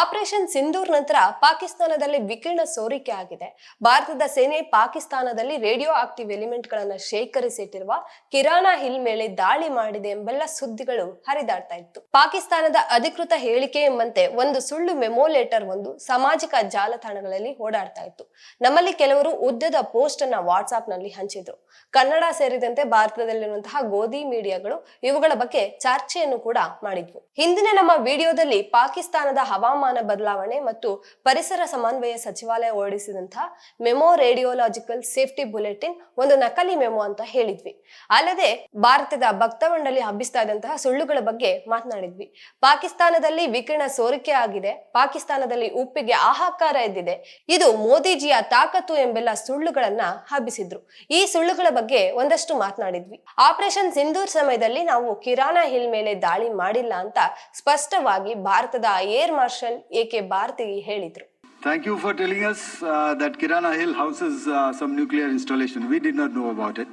Operation Sindoor ನಂತರ ಪಾಕಿಸ್ತಾನದಲ್ಲಿ ವಿಕಿರಣ ಸೋರಿಕೆ ಆಗಿದೆ. ಭಾರತದ ಸೇನೆ ಪಾಕಿಸ್ತಾನದಲ್ಲಿ ರೇಡಿಯೋ ಆಕ್ಟಿವ್ ಎಲಿಮೆಂಟ್ ಗಳನ್ನ ಶೇಖರಿಸಿಟ್ಟಿರುವ ಕಿರಾನಾ ಹಿಲ್ ಮೇಲೆ ದಾಳಿ ಮಾಡಿದೆ ಎಂಬೆಲ್ಲ ಸುದ್ದಿಗಳು ಹರಿದಾಡ್ತಾ ಇತ್ತು. ಪಾಕಿಸ್ತಾನದ ಅಧಿಕೃತ ಹೇಳಿಕೆ ಎಂಬಂತೆ ಒಂದು ಸುಳ್ಳು ಮೆಮೋ ಲೆಟರ್ ಒಂದು ಸಾಮಾಜಿಕ ಜಾಲತಾಣಗಳಲ್ಲಿ ಓಡಾಡ್ತಾ ಇತ್ತು. ನಮ್ಮಲ್ಲಿ ಕೆಲವರು ಉದ್ದದ ಪೋಸ್ಟ್ ಅನ್ನ ವಾಟ್ಸ್ಆಪ್ನಲ್ಲಿ ಹಂಚಿದ್ರು. ಕನ್ನಡ ಸೇರಿದಂತೆ ಭಾರತದಲ್ಲಿರುವಂತಹ ಗೋಧಿ ಮೀಡಿಯಾಗಳು ಇವುಗಳ ಬಗ್ಗೆ ಚರ್ಚೆಯನ್ನು ಕೂಡ ಮಾಡಿದ್ವು. ಹಿಂದಿನ ನಮ್ಮ ವಿಡಿಯೋದಲ್ಲಿ ಪಾಕಿಸ್ತಾನದ ಹವಾಮಾನ ಬದಲಾವಣೆ ಮತ್ತು ಪರಿಸರ ಸಮನ್ವಯ ಸಚಿವಾಲಯ ಹೊರಡಿಸಿದಂತಹ ಮೆಮೋ ರೇಡಿಯೋಲಾಜಿಕಲ್ ಸೇಫ್ಟಿ ಬುಲೆಟಿನ್ ಒಂದು ನಕಲಿ ಮೆಮೋ ಅಂತ ಹೇಳಿದ್ವಿ. ಅಲ್ಲದೆ ಭಾರತದ ಭಕ್ತವಂಡಲ್ಲಿ ಹಬ್ಬಿಸ್ತಾ ಇದ್ದಂತಹ ಸುಳ್ಳುಗಳ ಬಗ್ಗೆ ಮಾತನಾಡಿದ್ವಿ. ಪಾಕಿಸ್ತಾನದಲ್ಲಿ ವಿಕಿರಣ ಸೋರಿಕೆ ಆಗಿದೆ. ಪಾಕಿಸ್ತಾನದಲ್ಲಿ ಉಪ್ಪಿಗೆ ಆಹಾಕಾರ ಎದ್ದಿದೆ. ಇದು ಮೋದಿಜಿಯ ತಾಕತ್ತು ಎಂಬೆಲ್ಲ ಸುಳ್ಳುಗಳನ್ನ ಹಬ್ಬಿಸಿದ್ರು. ಈ ಸುಳ್ಳುಗಳ ಬಗ್ಗೆ ಒಂದಷ್ಟು ಮಾತನಾಡಿದ್ವಿ. ಆಪರೇಷನ್ ಸಿಂಧೂರ್ ಸಮಯದಲ್ಲಿ ನಾವು ಕಿರಾಣ ಹಿಲ್ ಮೇಲೆ ದಾಳಿ ಮಾಡಿಲ್ಲ ಅಂತ ಸ್ಪಷ್ಟವಾಗಿ ಭಾರತದ air marshal A A K Bharti ಹೇಳಿದ್ರು Thank you for telling us uh, that Kirana Hill houses uh, some nuclear installation. We did not know about it.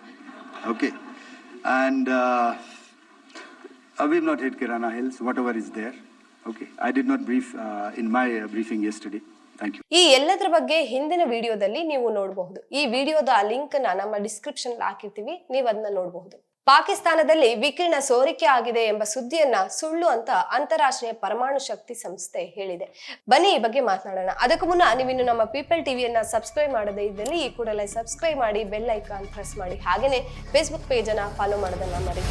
Okay. And uh, uh, we've not hit Kirana Hills, whatever is there. Okay. I did not brief uh, in my uh, briefing yesterday. Thank you. ಈ ಎಲ್ಲದರ ಬಗ್ಗೆ ಹಿಂದಿನ ವಿಡಿಯೋದಲ್ಲಿ ನೀವು ನೋಡಬಹುದು ಈ ವಿಡಿಯೋದ ಲಿಂಕ್ನ ನಮ್ಮ ಡಿಸ್ಕ್ರಿಪ್ಷನ್ ಹಾಕಿರ್ತೀವಿ ನೀವು ಅದನ್ನ ನೋಡಬಹುದು ಪಾಕಿಸ್ತಾನದಲ್ಲಿ ವಿಕಿರಣ ಸೋರಿಕೆ ಆಗಿದೆ ಎಂಬ ಸುದ್ದಿಯನ್ನ ಸುಳ್ಳು ಅಂತ ಅಂತಾರಾಷ್ಟ್ರೀಯ ಪರಮಾಣು ಶಕ್ತಿ ಸಂಸ್ಥೆ ಹೇಳಿದೆ. ಬನ್ನಿ ಈ ಬಗ್ಗೆ ಮಾತನಾಡೋಣ. ಅದಕ್ಕೂ ಮುನ್ನ ನೀವಿನ್ನು ನಮ್ಮ ಪೀಪಲ್ ಟಿವಿಯನ್ನ ಸಬ್ಸ್ಕ್ರೈಬ್ ಮಾಡದೇ ಇದ್ದಲ್ಲಿ ಈ ಕೂಡಲೇ ಸಬ್ಸ್ಕ್ರೈಬ್ ಮಾಡಿ ಬೆಲ್ ಐಕಾನ್ ಪ್ರೆಸ್ ಮಾಡಿ. ಹಾಗೇನೆ ಫೇಸ್ಬುಕ್ ಪೇಜ್ ಅನ್ನ ಫಾಲೋ ಮಾಡೋದನ್ನ ಮರಿ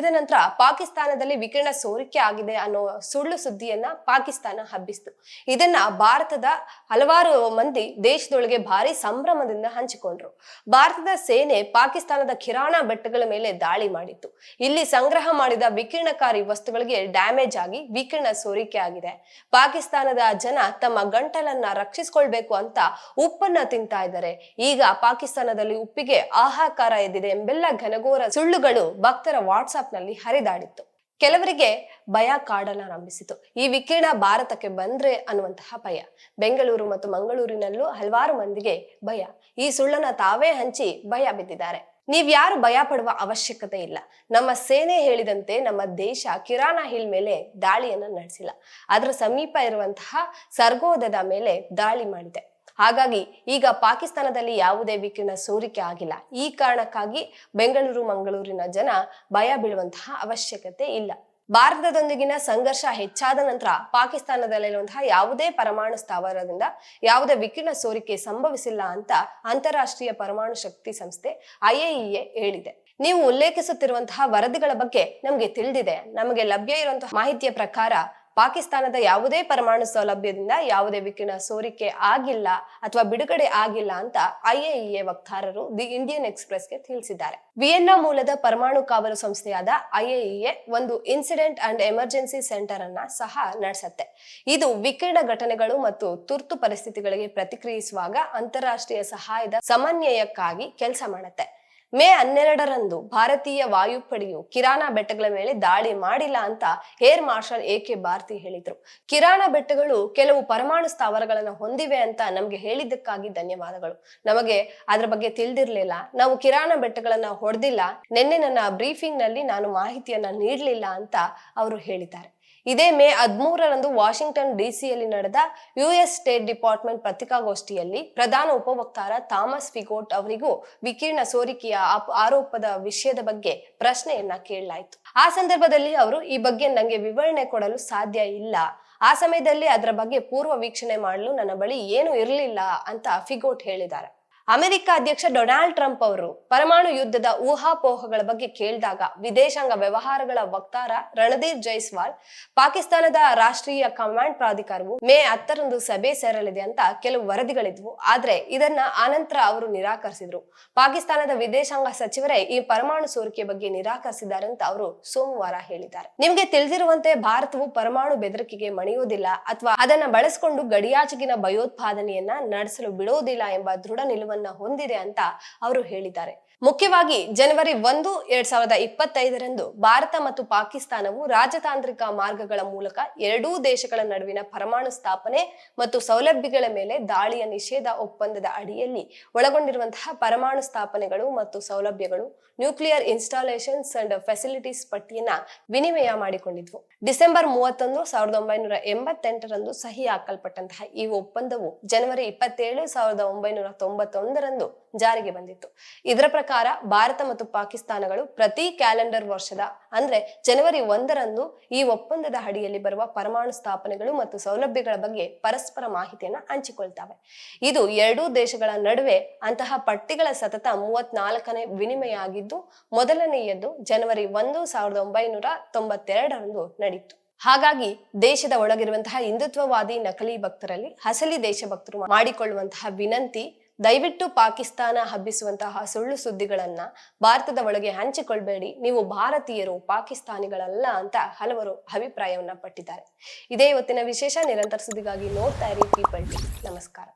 ಮುಗಿದ ನಂತರ ಪಾಕಿಸ್ತಾನದಲ್ಲಿ ವಿಕಿರಣ ಸೋರಿಕೆ ಆಗಿದೆ ಅನ್ನೋ ಸುಳ್ಳು ಸುದ್ದಿಯನ್ನ ಪಾಕಿಸ್ತಾನ ಹಬ್ಬಿಸ್ತು. ಇದನ್ನ ಭಾರತದ ಹಲವಾರು ಮಂದಿ ದೇಶದೊಳಗೆ ಭಾರಿ ಸಂಭ್ರಮದಿಂದ ಹಂಚಿಕೊಂಡ್ರು. ಭಾರತದ ಸೇನೆ ಪಾಕಿಸ್ತಾನದ ಕಿರಾಣ ಬೆಟ್ಟಗಳ ಮೇಲೆ ದಾಳಿ ಮಾಡಿತ್ತು. ಇಲ್ಲಿ ಸಂಗ್ರಹ ಮಾಡಿದ ವಿಕಿರಣಕಾರಿ ವಸ್ತುಗಳಿಗೆ ಡ್ಯಾಮೇಜ್ ಆಗಿ ವಿಕಿರಣ ಸೋರಿಕೆ ಆಗಿದೆ. ಪಾಕಿಸ್ತಾನದ ಜನ ತಮ್ಮ ಗಂಟಲನ್ನ ರಕ್ಷಿಸಿಕೊಳ್ಬೇಕು ಅಂತ ಉಪ್ಪನ್ನ ತಿಂತಾ ಇದ್ದಾರೆ. ಈಗ ಪಾಕಿಸ್ತಾನದಲ್ಲಿ ಉಪ್ಪಿಗೆ ಆಹಾಕಾರ ಎದ್ದಿದೆ ಎಂಬೆಲ್ಲ ಘನಘೋರ ಸುಳ್ಳುಗಳು ಭಕ್ತರ ವಾಟ್ಸ್ಆಪ್ ನಲ್ಲಿ ಹರಿದಾಡಿತ್ತು. ಕೆಲವರಿಗೆ ಭಯ ಕಾಡಲಾರಂಭಿಸಿತು. ಈ ವಿಕಿರಣ ಭಾರತಕ್ಕೆ ಬಂದ್ರೆ ಅನ್ನುವಂತಹ ಭಯ. ಬೆಂಗಳೂರು ಮತ್ತು ಮಂಗಳೂರಿನಲ್ಲೂ ಹಲವಾರು ಮಂದಿಗೆ ಭಯ. ಈ ಸುಳ್ಳನ್ನ ತಾವೇ ಹಂಚಿ ಭಯ ಬಿದ್ದಿದ್ದಾರೆ. ನೀವ್ಯಾರು ಭಯ ಪಡುವ ಅವಶ್ಯಕತೆ ಇಲ್ಲ. ನಮ್ಮ ಸೇನೆ ಹೇಳಿದಂತೆ ನಮ್ಮ ದೇಶ ಕಿರಾಣ ಹಿಲ್ ಮೇಲೆ ದಾಳಿಯನ್ನ ನಡೆಸಿಲ್ಲ. ಅದರ ಸಮೀಪ ಇರುವಂತಹ ಸರ್ಗೋದದ ಮೇಲೆ ದಾಳಿ ಮಾಡಿದೆ. ಹಾಗಾಗಿ ಈಗ ಪಾಕಿಸ್ತಾನದಲ್ಲಿ ಯಾವುದೇ ವಿಕಿರಣ ಸೋರಿಕೆ ಆಗಿಲ್ಲ. ಈ ಕಾರಣಕ್ಕಾಗಿ ಬೆಂಗಳೂರು, ಮಂಗಳೂರಿನ ಜನ ಭಯ ಬೀಳುವಂತಹ ಅವಶ್ಯಕತೆ ಇಲ್ಲ. ಭಾರತದೊಂದಿಗಿನ ಸಂಘರ್ಷ ಹೆಚ್ಚಾದ ನಂತರ ಪಾಕಿಸ್ತಾನದಲ್ಲಿರುವಂತಹ ಯಾವುದೇ ಪರಮಾಣು ಸ್ಥಾವರದಿಂದ ಯಾವುದೇ ವಿಕಿರಣ ಸೋರಿಕೆ ಸಂಭವಿಸಿಲ್ಲ ಅಂತ ಅಂತಾರಾಷ್ಟ್ರೀಯ ಪರಮಾಣು ಶಕ್ತಿ ಸಂಸ್ಥೆ ಐಎಇಎ ಹೇಳಿದೆ. ನೀವು ಉಲ್ಲೇಖಿಸುತ್ತಿರುವಂತಹ ವರದಿಗಳ ಬಗ್ಗೆ ನಮಗೆ ತಿಳಿದಿದೆ. ನಮಗೆ ಲಭ್ಯ ಇರುವಂತಹ ಮಾಹಿತಿಯ ಪ್ರಕಾರ ಪಾಕಿಸ್ತಾನದ ಯಾವುದೇ ಪರಮಾಣು ಸೌಲಭ್ಯದಿಂದ ಯಾವುದೇ ವಿಕಿರಣ ಸೋರಿಕೆ ಆಗಿಲ್ಲ ಅಥವಾ ಬಿಡುಗಡೆ ಆಗಿಲ್ಲ ಅಂತ ಐಎಇಎ ವಕ್ತಾರರು ದಿ ಇಂಡಿಯನ್ ಎಕ್ಸ್ಪ್ರೆಸ್ಗೆ ತಿಳಿಸಿದ್ದಾರೆ. ವಿಯೆನ್ನಾ ಮೂಲದ ಪರಮಾಣು ಕಾವಲು ಸಂಸ್ಥೆಯಾದ ಐಎಇಎ ಒಂದು ಇನ್ಸಿಡೆಂಟ್ ಅಂಡ್ ಎಮರ್ಜೆನ್ಸಿ ಸೆಂಟರ್ ಅನ್ನ ಸಹ ನಡೆಸುತ್ತೆ. ಇದು ವಿಕಿರಣ ಘಟನೆಗಳು ಮತ್ತು ತುರ್ತು ಪರಿಸ್ಥಿತಿಗಳಿಗೆ ಪ್ರತಿಕ್ರಿಯಿಸುವಾಗ ಅಂತಾರಾಷ್ಟ್ರೀಯ ಸಹಾಯದ ಸಮನ್ವಯಕ್ಕಾಗಿ ಕೆಲಸ ಮಾಡುತ್ತೆ. ಮೇ ಹನ್ನೆರಡರಂದು ಭಾರತೀಯ ವಾಯುಪಡೆಯು ಕಿರಾಣ ಬೆಟ್ಟಗಳ ಮೇಲೆ ದಾಳಿ ಮಾಡಿಲ್ಲ ಅಂತ air marshal A K Bharti ಹೇಳಿದ್ರು. ಕಿರಾಣ ಬೆಟ್ಟಗಳು ಕೆಲವು ಪರಮಾಣು ಸ್ಥಾವರಗಳನ್ನು ಹೊಂದಿವೆ ಅಂತ ನಮ್ಗೆ ಹೇಳಿದ್ದಕ್ಕಾಗಿ ಧನ್ಯವಾದಗಳು. ನಮಗೆ ಅದ್ರ ಬಗ್ಗೆ ತಿಳಿದಿರ್ಲಿಲ್ಲ. ನಾವು ಕಿರಾಣ ಬೆಟ್ಟಗಳನ್ನ ಹೊಡೆದಿಲ್ಲ. ನಿನ್ನೆ ನನ್ನ ಬ್ರೀಫಿಂಗ್ನಲ್ಲಿ ನಾನು ಮಾಹಿತಿಯನ್ನ ನೀಡಲಿಲ್ಲ ಅಂತ ಅವರು ಹೇಳಿದ್ದಾರೆ. ಇದೇ ಮೇ ಹದಿಮೂರರಂದು ವಾಷಿಂಗ್ಟನ್ ಡಿಸಿಯಲ್ಲಿ ನಡೆದ ಯುಎಸ್ ಸ್ಟೇಟ್ ಡಿಪಾರ್ಟ್ಮೆಂಟ್ ಪತ್ರಿಕಾಗೋಷ್ಠಿಯಲ್ಲಿ ಪ್ರಧಾನ ಉಪವಕ್ತಾರ ಥಾಮಸ್ ಫಿಗೋಟ್ ಅವರಿಗೂ ವಿಕಿರಣ ಸೋರಿಕೆಯ ಆರೋಪದ ವಿಷಯದ ಬಗ್ಗೆ ಪ್ರಶ್ನೆಯನ್ನ ಕೇಳಲಾಯಿತು. ಆ ಸಂದರ್ಭದಲ್ಲಿ ಅವರು, ಈ ಬಗ್ಗೆ ನಂಗೆ ವಿವರಣೆ ಕೊಡಲು ಸಾಧ್ಯ ಇಲ್ಲ. ಆ ಸಮಯದಲ್ಲಿ ಅದರ ಬಗ್ಗೆ ಪೂರ್ವ ವೀಕ್ಷಣೆ ಮಾಡಲು ನನ್ನ ಬಳಿ ಏನು ಇರಲಿಲ್ಲ ಅಂತ ಫಿಗೋಟ್ ಹೇಳಿದ್ದಾರೆ. ಅಮೆರಿಕ ಅಧ್ಯಕ್ಷ ಡೊನಾಲ್ಡ್ ಟ್ರಂಪ್ ಅವರು ಪರಮಾಣು ಯುದ್ಧದ ಊಹಾಪೋಹಗಳ ಬಗ್ಗೆ ಕೇಳಿದಾಗ ವಿದೇಶಾಂಗ ವ್ಯವಹಾರಗಳ ವಕ್ತಾರ ರಣದೀಪ್ ಜೈಸ್ವಾಲ್, ಪಾಕಿಸ್ತಾನದ ರಾಷ್ಟ್ರೀಯ ಕಮಾಂಡ್ ಪ್ರಾಧಿಕಾರವು ಮೇ ಹತ್ತರಂದು ಸಭೆ ಸೇರಲಿದೆ ಅಂತ ಕೆಲವು ವರದಿಗಳಿದ್ವು. ಆದ್ರೆ ಇದನ್ನ ಆನಂತರ ಅವರು ನಿರಾಕರಿಸಿದ್ರು. ಪಾಕಿಸ್ತಾನದ ವಿದೇಶಾಂಗ ಸಚಿವರೇ ಈ ಪರಮಾಣು ಸೋರಿಕೆ ಬಗ್ಗೆ ನಿರಾಕರಿಸಿದ್ದಾರೆ ಅಂತ ಅವರು ಸೋಮವಾರ ಹೇಳಿದ್ದಾರೆ. ನಿಮಗೆ ತಿಳಿದಿರುವಂತೆ ಭಾರತವು ಪರಮಾಣು ಬೆದರಿಕೆಗೆ ಮಣಿಯೋದಿಲ್ಲ ಅಥವಾ ಅದನ್ನ ಬಳಸಿಕೊಂಡು ಗಡಿಯಾಚೆಗಿನ ಭಯೋತ್ಪಾದನೆಯನ್ನ ನಡೆಸಲು ಬಿಡೋದಿಲ್ಲ ಎಂಬ ದೃಢ ನಿಲುವನ್ನ ಹೊಂದಿದೆ ಅಂತ ಅವರು ಹೇಳಿದ್ದಾರೆ. ಮುಖ್ಯವಾಗಿ ಜನವರಿ ಒಂದು, ಎರಡ್ ಸಾವಿರದ ಇಪ್ಪತ್ತೈದರಂದು ಭಾರತ ಮತ್ತು ಪಾಕಿಸ್ತಾನವು ರಾಜತಾಂತ್ರಿಕ ಮಾರ್ಗಗಳ ಮೂಲಕ ಎರಡೂ ದೇಶಗಳ ನಡುವಿನ ಪರಮಾಣು ಸ್ಥಾಪನೆ ಮತ್ತು ಸೌಲಭ್ಯಗಳ ಮೇಲೆ ದಾಳಿಯ ನಿಷೇಧ ಒಪ್ಪಂದದ ಅಡಿಯಲ್ಲಿ ಒಳಗೊಂಡಿರುವಂತಹ ಪರಮಾಣು ಸ್ಥಾಪನೆಗಳು ಮತ್ತು ಸೌಲಭ್ಯಗಳು ನ್ಯೂಕ್ಲಿಯರ್ ಇನ್ಸ್ಟಾಲೇಷನ್ಸ್ ಅಂಡ್ ಫೆಸಿಲಿಟೀಸ್ ಪಟ್ಟಿಯನ್ನ ವಿನಿಮಯ ಮಾಡಿಕೊಂಡಿದ್ವು. ಡಿಸೆಂಬರ್ ಮೂವತ್ತೊಂದು, ಸಾವಿರದ ಒಂಬೈನೂರ ಎಂಬತ್ತೆಂಟರಂದು ಸಹಿ ಹಾಕಲ್ಪಟ್ಟಂತಹ ಈ ಒಪ್ಪಂದವು ಜನವರಿ ಇಪ್ಪತ್ತೇಳು, ಸಾವಿರದ ಒಂಬೈನೂರ ತೊಂಬತ್ತೊಂದರಂದು ಜಾರಿಗೆ ಬಂದಿತ್ತು. ಇದರ ಪ್ರಕಾರ ಭಾರತ ಮತ್ತು ಪಾಕಿಸ್ತಾನಗಳು ಪ್ರತಿ ಕ್ಯಾಲೆಂಡರ್ ವರ್ಷದ, ಅಂದ್ರೆ ಜನವರಿ ಒಂದರಂದು ಈ ಒಪ್ಪಂದದ ಅಡಿಯಲ್ಲಿ ಬರುವ ಪರಮಾಣು ಸ್ಥಾಪನೆಗಳು ಮತ್ತು ಸೌಲಭ್ಯಗಳ ಬಗ್ಗೆ ಪರಸ್ಪರ ಮಾಹಿತಿಯನ್ನ ಹಂಚಿಕೊಳ್ತವೆ. ಇದು ಎರಡೂ ದೇಶಗಳ ನಡುವೆ ಅಂತಹ ಪಟ್ಟಿಗಳ ಸತತ ಮೂವತ್ನಾಲ್ಕನೇ ವಿನಿಮಯ ಆಗಿದ್ದು, ಮೊದಲನೆಯದ್ದು ಜನವರಿ ಒಂದು ಸಾವಿರದ ಒಂಬೈನೂರ ತೊಂಬತ್ತೆರಡರಂದು ನಡೆಯಿತು ಹಾಗಾಗಿ ದೇಶದ ಒಳಗಿರುವಂತಹ ಹಿಂದುತ್ವವಾದಿ ನಕಲಿ ಭಕ್ತರಲ್ಲಿ ಹಸಲಿ ದೇಶಭಕ್ತರು ಮಾಡಿಕೊಳ್ಳುವಂತಹ ವಿನಂತಿ ದಯವಿಟ್ಟು ಪಾಕಿಸ್ತಾನ ಹಬ್ಬಿಸುವಂತಹ ಸುಳ್ಳು ಸುದ್ದಿಗಳನ್ನ ಭಾರತದ ಒಳಗೆ ಹಂಚಿಕೊಳ್ಬೇಡಿ. ನೀವು ಭಾರತೀಯರು, ಪಾಕಿಸ್ತಾನಿಗಳಲ್ಲ ಅಂತ ಹಲವರು ಅಭಿಪ್ರಾಯವನ್ನ ಪಟ್ಟಿದ್ದಾರೆ. ಇದೇ ಇವತ್ತಿನ ವಿಶೇಷ ನಿರಂತರ ಸುದ್ದಿಗಾಗಿ ನೋಡ್ತಾ ಇರಿ ಪೀಪಲ್. ನಮಸ್ಕಾರ.